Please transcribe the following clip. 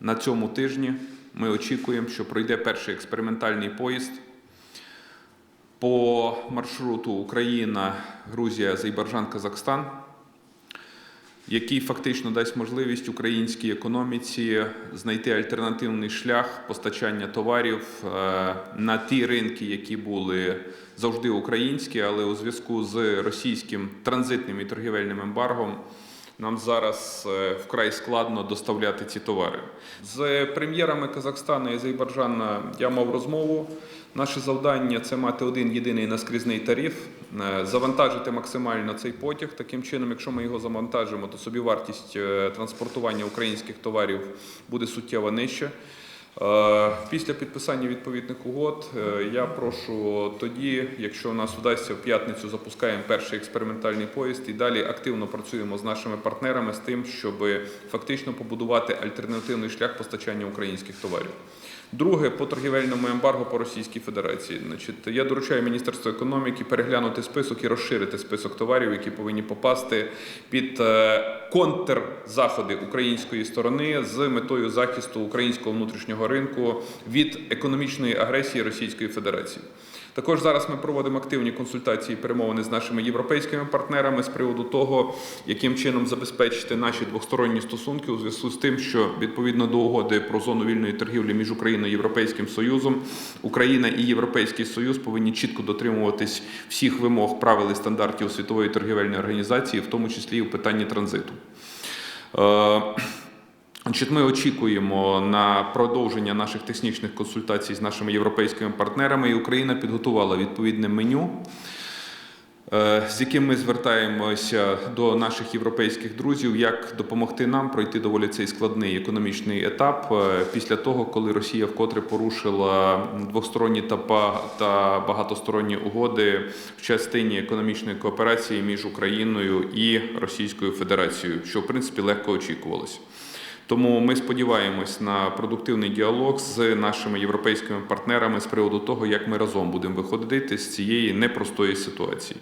на цьому тижні ми очікуємо, що пройде перший експериментальний поїзд по маршруту Україна, Грузія, Азербайджан, Казахстан, який фактично дасть можливість українській економіці знайти альтернативний шлях постачання товарів е, на ті ринки, які були завжди українські, але у зв'язку з російським транзитним і торгівельним ембаргом. Нам зараз е, вкрай складно доставляти ці товари. З прем'єрами Казахстану і Азербайджана я мав розмову. Наше завдання це мати один єдиний наскрізний тариф, е, завантажити максимально цей потяг. Таким чином, якщо ми його завантажимо, то собівартість вартість транспортування українських товарів буде суттєво нижча. Е, Після підписання відповідних угод е, я прошу тоді, якщо у нас вдасться в п'ятницю, запускаємо перший експериментальний поїзд і далі активно працюємо з нашими партнерами з тим, щоб фактично побудувати альтернативний шлях постачання українських товарів. Друге, по торгівельному ембарго по Російській Федерації. Значить, я доручаю Міністерству економіки переглянути список і розширити список товарів, які повинні попасти під е, контрзаходи української сторони з метою захисту українського внутрішнього ринку від економічної агресії Російської Федерації. Також зараз ми проводимо активні консультації і перемовини з нашими європейськими партнерами з приводу того, яким чином забезпечити наші двосторонні стосунки у зв'язку з тим, що відповідно до угоди про зону вільної торгівлі між Україною і Європейським Союзом, Україна і Європейський Союз повинні чітко дотримуватись всіх вимог правил і стандартів світової торгівельної організації, в тому числі і в питанні транзиту. Значить, ми очікуємо на продовження наших технічних консультацій з нашими європейськими партнерами, і Україна підготувала відповідне меню, е, з яким ми звертаємося до наших європейських друзів, як допомогти нам пройти доволі цей складний економічний етап е, після того, коли Росія вкотре порушила двосторонні та багатосторонні угоди в частині економічної кооперації між Україною і Російською Федерацією, що в принципі легко очікувалося. Тому ми сподіваємось на продуктивний діалог з нашими європейськими партнерами з приводу того, як ми разом будемо виходити з цієї непростої ситуації.